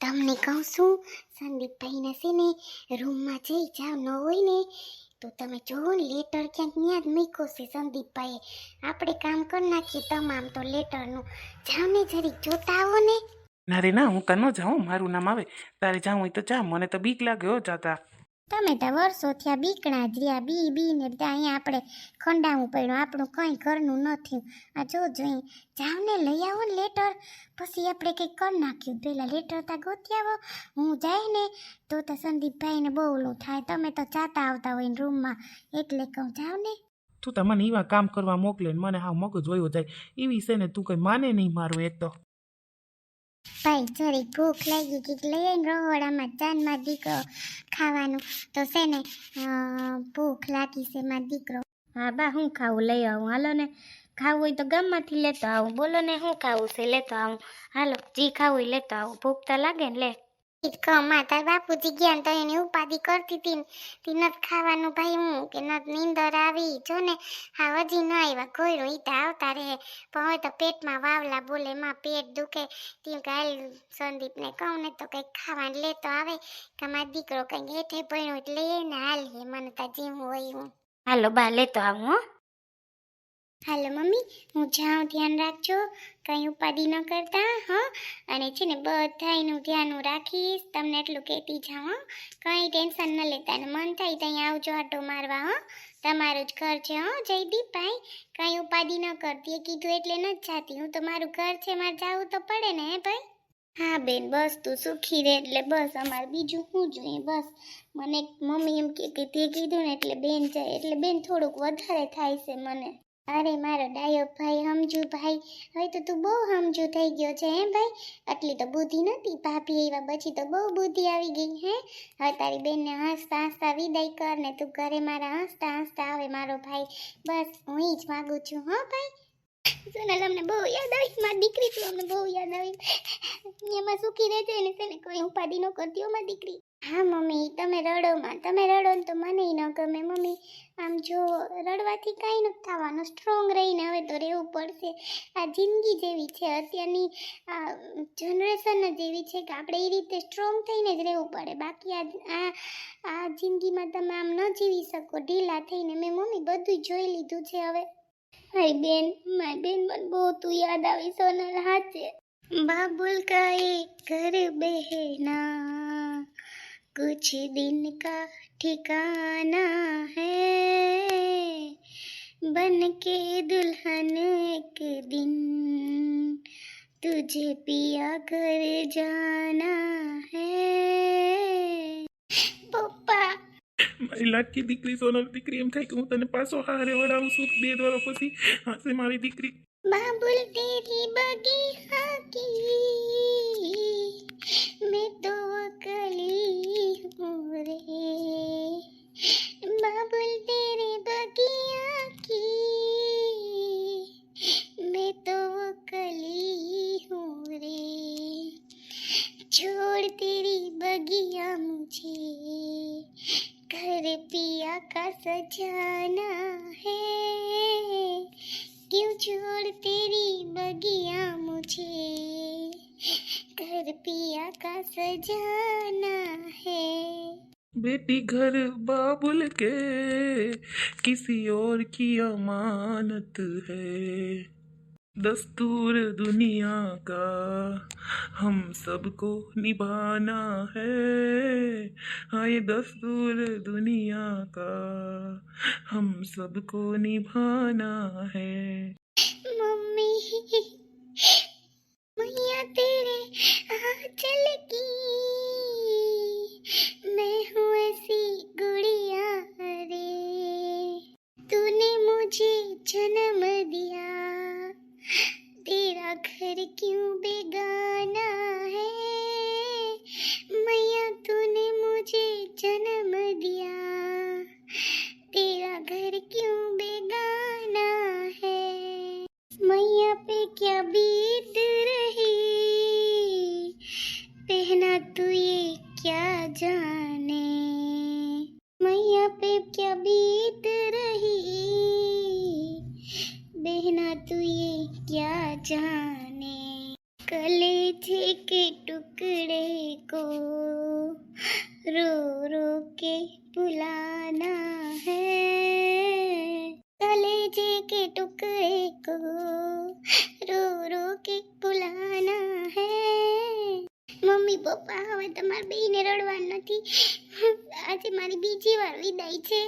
તમને કહું છું સંદીપભાઈને છે ને રૂમમાં જઈ જાવ, ન હોય ને, તો તમે જોવો ને લેટર ક્યાંક ત્યાં જ મૂક્યો છે સંદીપભાઈએ. આપણે કામ કરી નાખીએ તમામ તો લેટરનું જાવ ને જરી જોતા આવો ને. ના રે ના, હું તો ન જાઉં, મારું નામ આવે. તારે જાઉં હોય તો જા, મને તો બીક લાગ્યો જાતા. તમે તો વર્ષો થયા બીકણા જ રહ્યા, બી બી ને ત્યાં અહીંયા આપણે ખંડાવું પડ્યું. આપણું કંઈ ઘરનું નથી આ જો જોઈ જાવ ને લઈ આવો ને લેટર. પછી આપણે કંઈક કરી નાખ્યું. પેલા લેટર તા ગોતી આવો હું જાય ને તો તો સંદીપભાઈને બહુ ઓલું થાય. તમે તો જાતા આવતા હોય ને રૂમમાં. એટલે કહું જાવ ને તું તો મને એવા કામ કરવા મોકલે ને મને હા મગજ વયો જાય. એવી છે ને તું કંઈ માને નહીં મારું એક તો. ભાઈ જરી ભૂખ લાગી કંઈક લઈ આવીને રહોડામાં ચાંદમાં દીકરો ખાવાનું. તો છે ને ભૂખ લાગી છે માં દીકરો. હા, બા, હું ખાવું? લઈ આવું. હાલો ને. ખાવું હોય તો ગામમાંથી લેતો આવું. બોલો ને, હું ખાવું છે? લેતો આવું. હાલો, જી ખાવું લેતો આવું. ભૂખ તો લાગે ને, લે. કમા તાર બાપુજી ગયા તો એની ઉપાધિ કરતી હતી તી નત ખાવાનું ભાઈ હું કે નત નીંદર આવી. જો ને હા હજી ન આવ્યા કોયરો ઈ તો આવતા રહે. પણ હવે તો પેટમાં વાવલા બોલે એમાં પેટ દુખે. તી કાલ સંદીપને કહું ને તો કંઈક ખાવાનું લેતો આવે. કે મારો દીકરો કંઈક હેઠે પડ્યો એટલે એને હાલ મને તા જેવું હોય હું. હાલો બા લેતો આવું હો. હાલો મમ્મી, હું જાઉં, ધ્યાન રાખજો. કંઈ ઉપાધિ ન કરતા, હં? અને છે ને બધાયનું ધ્યાન હું રાખીશ. તમને એટલું કહેતી જાઉં કંઈ ટેન્શન ન લેતા ને મન થાય ત્યાં આવજો આટો મારવા, હં? તમારું જ ઘર છે, હં, જયદીપભાઈ? કંઈ ઉપાધિ ન કરતી, એ કીધું એટલે ન જાતી. હું તો મારું ઘર છે, મારે જાવું તો પડે ને, હે ભાઈ? હા બેન, બસ તું સુખી રહે એટલે બસ, અમારે બીજું શું જોઈએ, બસ. મને મમ્મી એમ કે તે કીધું ને એટલે બેન જાય, એટલે બેન થોડુંક વધારે થાય છે મને. અરે, મારો ડાયો ભાઈ સમજુ ભાઈ. હવે તો તું બહુ સમજુ થઈ ગયો છે, હે ભાઈ? આટલી તો બુદ્ધિ નથી ભાભી એવા પછી તો બહુ બુદ્ધિ આવી ગઈ, હે? હવે તારી બેનને હસતા હસતા વિદાય કર ને તું ઘરે મારા હસતા હસતા આવે, મારો ભાઈ. બસ, હું જ માગું છું, હો ભાઈ? સોનલ, અમને બહુ યાદ આવી. મારી દીકરી તું અમને બહુ યાદ આવી. એમાં સુખી રહેજે ને, છે ને, કોઈ ઉપાધિ ન કરતી હો, મારી દીકરી. હા, મમ્મી તમે રડોમાં તમે રડો ને તો મને ન ગમે, મમ્મી. આમ જો, રડવાથી કાંઈ નથી થવાનું. સ્ટ્રોંગ રહીને હવે તો રહેવું પડશે. આ જિંદગી જેવી છે. અત્યારની આ જનરેશન જ એવી છે કે આપણે એ રીતે સ્ટ્રોંગ થઈને જ રહેવું પડે. બાકી આ આ જિંદગીમાં તમે આમ ન જીવી શકો. ઢીલા થઈને. મેં મમ્મી બધું જોઈ લીધું છે હવે. મારી બેન મારી બેન પણ બહુ તું યાદ આવી, સોનલ હાચે. બાબુલ કાએ ઘરે બહેના कुछ दिन का ठिकाना है बन के दुल्हन एक दिन तुझे पिया घर जाना है પપ્પા મારી લાડકી દીકરી સોનલ દીકરી એમ થાય કે હું તને પાછો હારે વડાવું છું બે દ્વારા પછી હાસે મારી દીકરી बाबुल तेरी बगिया की मैं तो कली हूँ रे बाबुल तेरे बगिया की मैं तो कली हूँ रे छोड़ तेरी बगिया मुझे घर पिया का सजाना है क्यों छोड़ तेरी बगिया मुझे घर पिया का सजाना है। बेटी घर बाबुल के किसी और की अमानत है। दस्तूर दुनिया का हम सबको निभाना है। हाँ ये दस्तूर दुनिया का हम सबको निभाना है। मम्मी तेरे आंचल की હવે તમારે બેને રડવાનું નથી. આજે મારી બીજી વાર વિદાય છે.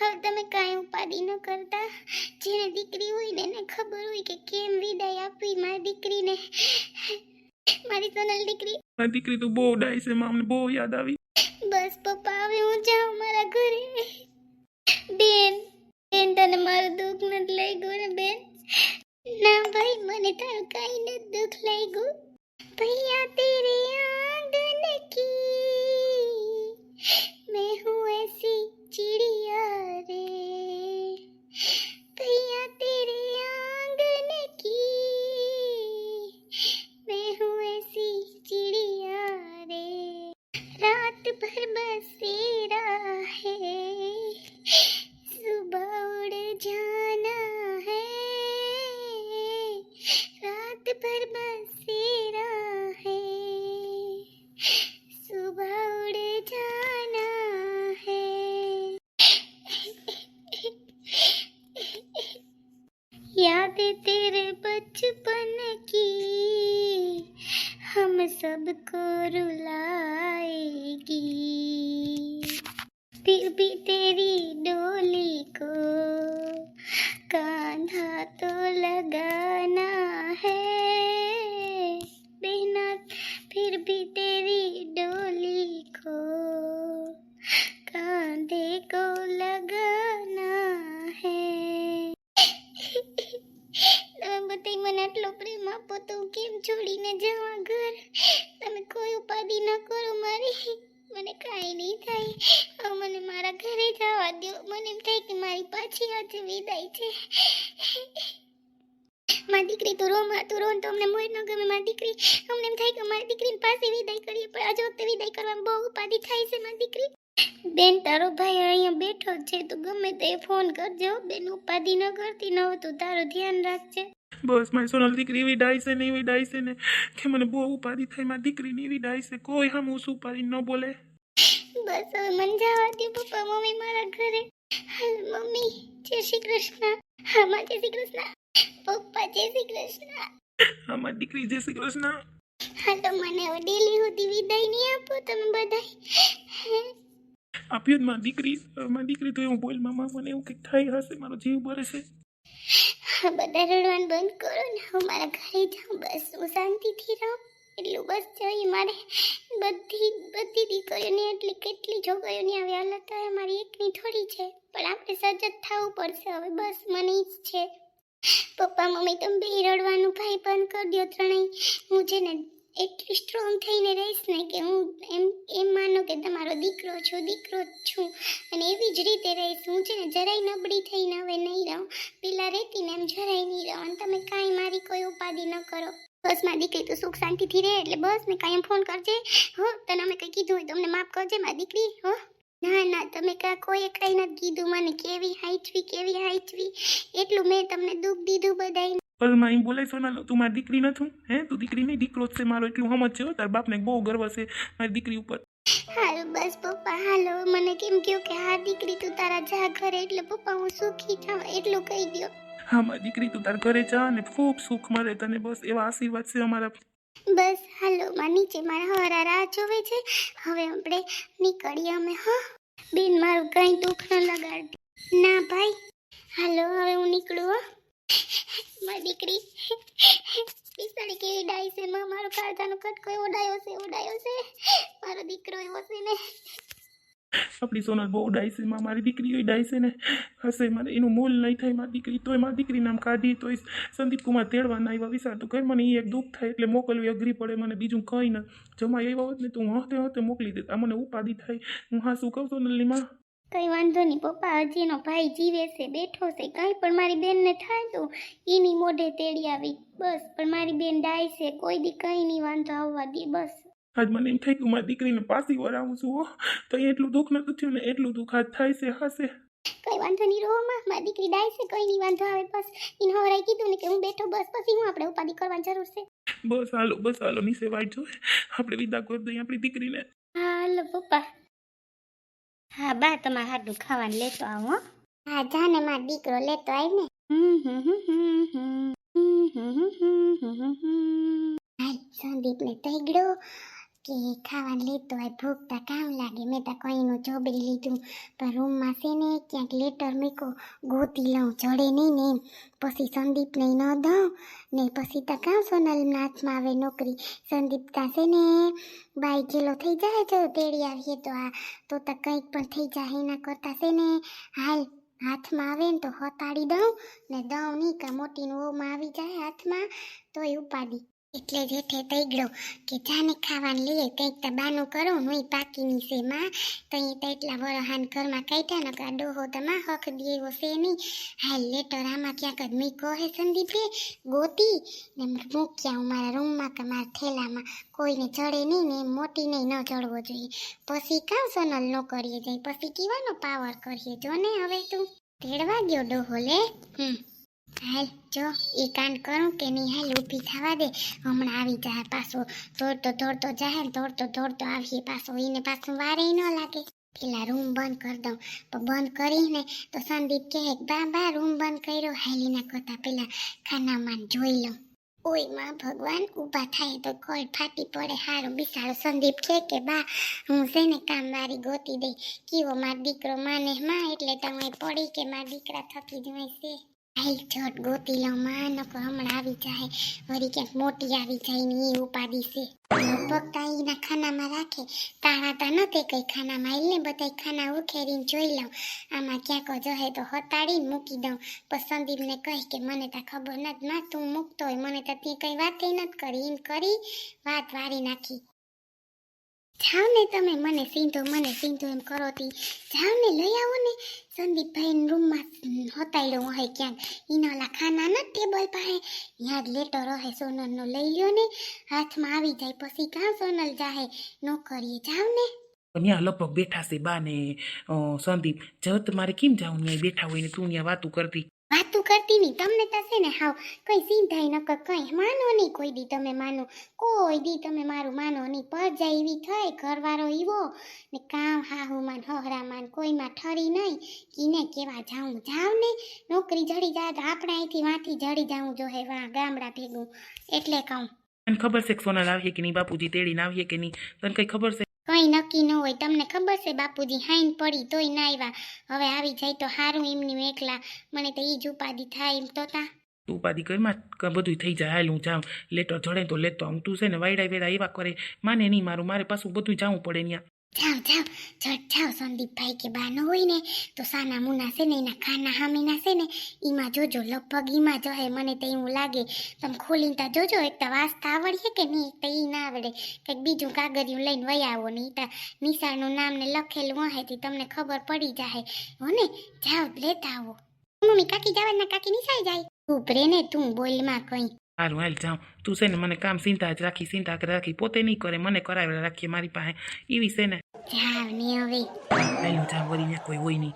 હવે તમે કાંઈ ઉપાધિ ન કરતા. જેને દીકરી હોય ને એને ખબર હોય કે કેમ વિદાય આપવી મારી દીકરીને. મારી સોનલ દીકરી. મારી દીકરી તો બહુ ડાય છે મામને બહુ યાદ આવી. બસ પપ્પા હવે હું જાઉં મારા ઘરે. બેન બેન તને મારું દુઃખ નથી લાગ્યું ને બેન? ના ભાઈ મને તારું કાંઈ નથી દુઃખ લાગ્યું. ભૈયા તેરે की मैं हूँ ऐसी चिड़िया रे भैया तेरे आंगन அதுக்கு ஒரு દીકરી તો રોન તો અમને મોર ન ગમે મારી દીકરી. અમને એમ થાય કે મારી દીકરીને પાસે વિદાય કરીએ પણ આજે વખતે વિદાય કરવામાં બહુ ઉપાધિ થાય છે મારી દીકરી. બેન તારો ભાઈ અહીંયા બેઠો છે તું ગમે તે ફોન કરજો. બેન ઉપાધિ ન કરતી ન હોય તું તારું ધ્યાન રાખજે. બસ મારી સોનલ દીકરી એવી છે ને એવી ડાય છે ને. કે મને બહુ ઉપાધિ થાય મારી દીકરીની એવી ડાય છે. કોઈ હમ હું ઉપાધિ ન બોલે. બસ હવે મને જવા દે પપ્પા મમ્મી મારા ઘરે. મમ્મી જય શ્રી કૃષ્ણ હા માં જય શ્રી કૃષ્ણ પપ્પા જય શ્રી કૃષ્ણ હા દીકરી જય શ્રી કૃષ્ણ હા તો મને ડેલી સુધી વિદાય નહીં આપો તમે બધાય. આપ્યો જ માં દીકરી. માં દીકરી તો એવું બોલ મામા મને એવું કંઈક થાય હશે મારો જીવ ભરે છે. બધા રડવાનું બંધ કરો ને. હું મારા ઘરે જાઉં. બસ હું શાંતિથી રહું. એટલું બસ જોઈએ મારે બધી બધી દીકરીઓની એટલી કેટલી છોકરીઓની આવી હાલત હવે મારી એકની થોડી છે. પણ આપણે સજ્જત થવું પડશે, હવે બસ મને જ છે. પપ્પા, મમ્મી, તમે બે રડવાનું ભાઈ બંધ કરી દો ત્રણેય. હું છે ને એટલી સ્ટ્રોંગ થઈને રહીશ ને કે હું એમ એમ માનો કે તમારો દીકરો છું, દીકરો જ છું. અને એવી જ રીતે રહીશ. હું છે ને જરાય નબળી થઈને હવે નહીં રહું. પેલા રહેતી ને એમ જરાય નહીં રહો. અને તમે કાંઈ મારી કોઈ ઉપાધિ ન કરો. બસ મારી દીકરી તું સુખ શાંતિથી રહે એટલે બસ મેં કાંઈ એમ ફોન કરજે હો. તને અમે કંઈ કીધું હોય તો અમને માફ કરજે મારી દીકરી હો. ના ના તમે કાં કોઈએ કાંઈ નથી કીધું મને કેવી હાઈચવી કેવી હાઈચવી એટલું મેં તમને દુઃખ દીધું બધાય પલમાં એમ બોલાય સોનલ તું મારી દીકરી નથી હે. તું દીકરી નહીં દીકરો જ છે મારો એટલું સમજ છે હો, તારા બાપને બહુ ગર્વ છે મારી દીકરી ઉપર. હાલો બસ પપ્પા હાલો મને કેમ કહ્યું કે હા દીકરી તું તારા જા ઘરે એટલે પપ્પા હું સુખી થાઉં એટલું કહી દો હા, મારી દીકરી તું તાર ઘરે જા અને ખૂબ સુખ મળે તને બસ એવા આશીર્વાદ છે અમારા. બસ, હાલો, માં નીચે મારા હરા રાહ જોવે છે. હવે આપણે નીકળીએ અમે, હા? બેન, મારું કંઈ દુઃખ ન લગાડ ના, ભાઈ. હાલો, હવે હું નીકળું, હો. મારી દીકરી. પિસ્તાળી કેવી ડાય છે, માં? મારો કાળજાનો કટકો એવો ડાયો છે, એવો ડાયો છે. મારો દીકરો એવો છે ને. આપણી સોનલ બહુ ડાયસે માં મારી દીકરી એવી ડાય છે ને. હશે મારે એનું મોલ નહીં થાય, મારી દીકરી તોય, મારી દીકરી નામ કાઢી તોય સંદીપ કુમાર તેડવાના આવ્યા વિચાર તો કઈ મને એ એક દુઃખ થાય એટલે મોકલવી અઘરી પડે, મને બીજું કંઈ ન. જમા એવા હોત ને તું હતે હતે મોકલી દેત મને ઉપાધિ થાય. હું હા શું કહું સોનલીમાં કઈ વાંધો નહીં પપ્પા હજી એનો ભાઈ જીવે છે, બેઠો છે, કાંઈ પણ મારી બેનને થાય તો એની મોઢે તેડી આવી, બસ. પણ મારી બેન ડાય છે, કોઈ દી કંઈ નહીં વાંધો આવવા દે, બસ. આજ મને એમ થઈ ગયું મારી દીકરીને પાછી વરાવું છું હો. તો એટલું દુઃખ નતું થયું ને એટલું દુઃખ આજ થાય છે હશે. કઈ વાંધો નહીં રહો માં. મારી દીકરી ડાય છે કઈ નહીં વાંધો આવે બસ. એને હરાઈ કીધું ને કે હું બેઠો બસ. પછી હું આપણે ઉપાધિ કરવાની જરૂર છે. બસ હાલો બસ હાલો નીચે વાઈટ જો આપણે વિદા કરી દઈએ આપણી દીકરીને. હાલો પપ્પા. હા બા તમારે હાડું ખાવાનું લેતો આવો હો. હા જાને મારો દીકરો લેતો આવી ને. હમ હમ હમ હમ હમ. હમ હમ હમ હમ હમ હમ. હાલ સંદીપને તૈગડો. કે ખાવાનું લેતો હોય ભૂખ તો કામ લાગે. મેં તો કોઈનું ચોબડી લીધું, પણ રૂમમાં છે ને, ક્યાંક લેટર મૂકો ગોતી લઉં, જડે નહીં ને પછી સંદીપને ન દઉં, ને પછી તો કાં સોનલના હાથમાં આવે નોકરી. સંદીપ છે ને, બાઈ ગેલો થઈ જાય જો તેડી આવીએ તો આ, તો તો કંઈક પણ થઈ જાય, એના કરતાં છે ને, હાલ હાથમાં આવે ને તો હતાડી દઉં, ને દઉં નહીં, કાં મોટીનું ઓમાં આવી જાય હાથમાં, તોય ઉપાડી. એટલે જ થઈ ગયો કે જાને ખાવાનું લઈએ કંઈક તો બાનું કરો નોય પાકીની છે માં. તઈ તો એટલા વરહાન ઘરમાં કાઢ્યા કે આ ડોહો તો હક દે એવો છે નહીં. હાલ લેટર આમાં ક્યાંક જ મેં કહે સંદીપે. ગોતી, ને મૂક્યા હું મારા રૂમમાં કે મારા થેલામાં. કોઈને ચડે નહીં ને મોટી નહીં, ન ચડવો જોઈએ. પછી કાં સોનલ ન કરીએ જાય, પછી કીવાનો પાવર કરીએ. જો ને હવે તું. તેડવા ગયો ડોહો લે. હમ. હાલ જો એ કાંડ કરું કે નહીં, હાલ ઊભી થવા દે. હમણાં આવી જાય પાછો. દોડતો દોડતો ને દોડતો દોડતો આવીએ પાછો. એને પાછું વારે ન લાગે. પેલા રૂમ બંધ કરી દઉં. પણ બંધ કરીને તો સંદીપ કહે, બા બા, રૂમ બંધ કર્યો. હાલીના કરતા પેલા ખાનામાં જોઈ લઉં. ઓયમાં ભગવાન, ઊભા થાય તો કોઈ ફાટી પડે. હારું બિસાડો. સંદીપ છે કે, બા, હું છે ને કામ મારી ગોતી દઈ. કીવો, મારો દીકરો માને માં એટલે તમે પડી કે મારા દીકરા થકી જ છે. આઈ છોટ ગોતી લઉં માં નકો હમણાં આવી જાય. વળી ક્યાંક મોટી આવી જાય ને એ ઉપાદી છે. લગભગ તા એના ખાનામાં રાખે. તાણા તા નતે કઈ ખાનામાં. એટલે બધા ખાના ઉખેરીને જોઈ લઉં. આમાં ક્યાંક જહે તો હતાડીને મૂકી દઉં. પણ સંદીપને કહી કે મને તા ખબર નથી, માં તું મૂકતો હોય. મને તો તે કઈ વાતે નથી કરી. એમ કરી વાત વારી નાખી. જાઓ ને તમે મને સીંધો મને સીંધો એમ કરો તી. જાઓ ને લઈ આવો ને. સંદીપભાઈ રૂમમાં હતાયડો હોય ક્યાંક. એના ઓલા ખાના ના ટેબલ પાસે. યાદ લેટર રહે સોનલનો, લઈ લ્યો ને. હાથમાં આવી જાય પછી કાં સોનલ જાહે? નો કરીએ જાવ ને. ત્યાં લગભગ બેઠા છે બા ને સંદીપ જવ મારે કેમ જાઉં ત્યાં બેઠા હોય ને તું ત્યાં વાતું કરતી? વાતું કરતી નહીં. તમને તો ને હાવ કઈ સિંધાઈ નકર કંઈ માનો નહીં કોઈ દી તમે માનો. કોઈ દી તમે મારું માનો નહીં. પરજા એવી થઈ, ઘરવાળો એવો ને કામ હાહુ માન હહરા માન કોઈમાં ઠરી નહીં. કીને કેવા જાઉં જાઉં ને? નોકરી જડી જાય તો આપણે અહીંથી વાંથી જડી જાઉં જો હે વા ગામડા ભેગું. એટલે કહું. તને ખબર છે સોના સોનલ આવીએ કે નહીં? બાપુજી તેડીને આવીએ કે નહીં? તને કંઈ ખબર છે? કંઈ નક્કી ન હોય. તમને ખબર છે બાપુજી, હાઈન પડી તોય ના આવ્યા. હવે આવી જાય તો સારું એમની એકલા મને તો ઈ જ ઉપાધિ થાય એમ તો તા. ઉપાધિ કરીમાં બધું થઈ જાય. હાલ હું જાઉં. લેટર જડે તો લેતો આવું તું છે ને વાયડા વેડા એવા કરે. માને નહીં મારું. મારે પાછું બધું જવું પડે ત્યાં જાઓ જાઓ ઝટ જાઓ સંદીપભાઈ કે બા ન હોય ને તો સાના મુના છે ને એના ખાના હામીના છે ને એમાં જોજો લગભગ એમાં હે મને તો એવું લાગે તમે ખોલીને તા જોજો એક તો વાંચતા આવડીએ કે નહીં એક તો એ ના આવડે કંઈક બીજું કાગળિયું લઈને વહી આવો ને તો નિશાળનું નામ ને લખેલું હોય તે તમને ખબર પડી જાય હો ને જાઓ લેતા આવો મમ્મી કાકી જવાના કાકી નિશાળ જાય તું પ્રે ને તું બોલમાં કંઈ હારું હાલ જાઉં તું છે ને મને કામ ચિંતા જ રાખી ચિંતા જ રાખી પોતે નહીં કરે મને કરાવે રાખીએ મારી પાસે એવી છે ને જાવ ને હવે હાલ જાઉં વળી કોઈ હોય નહીં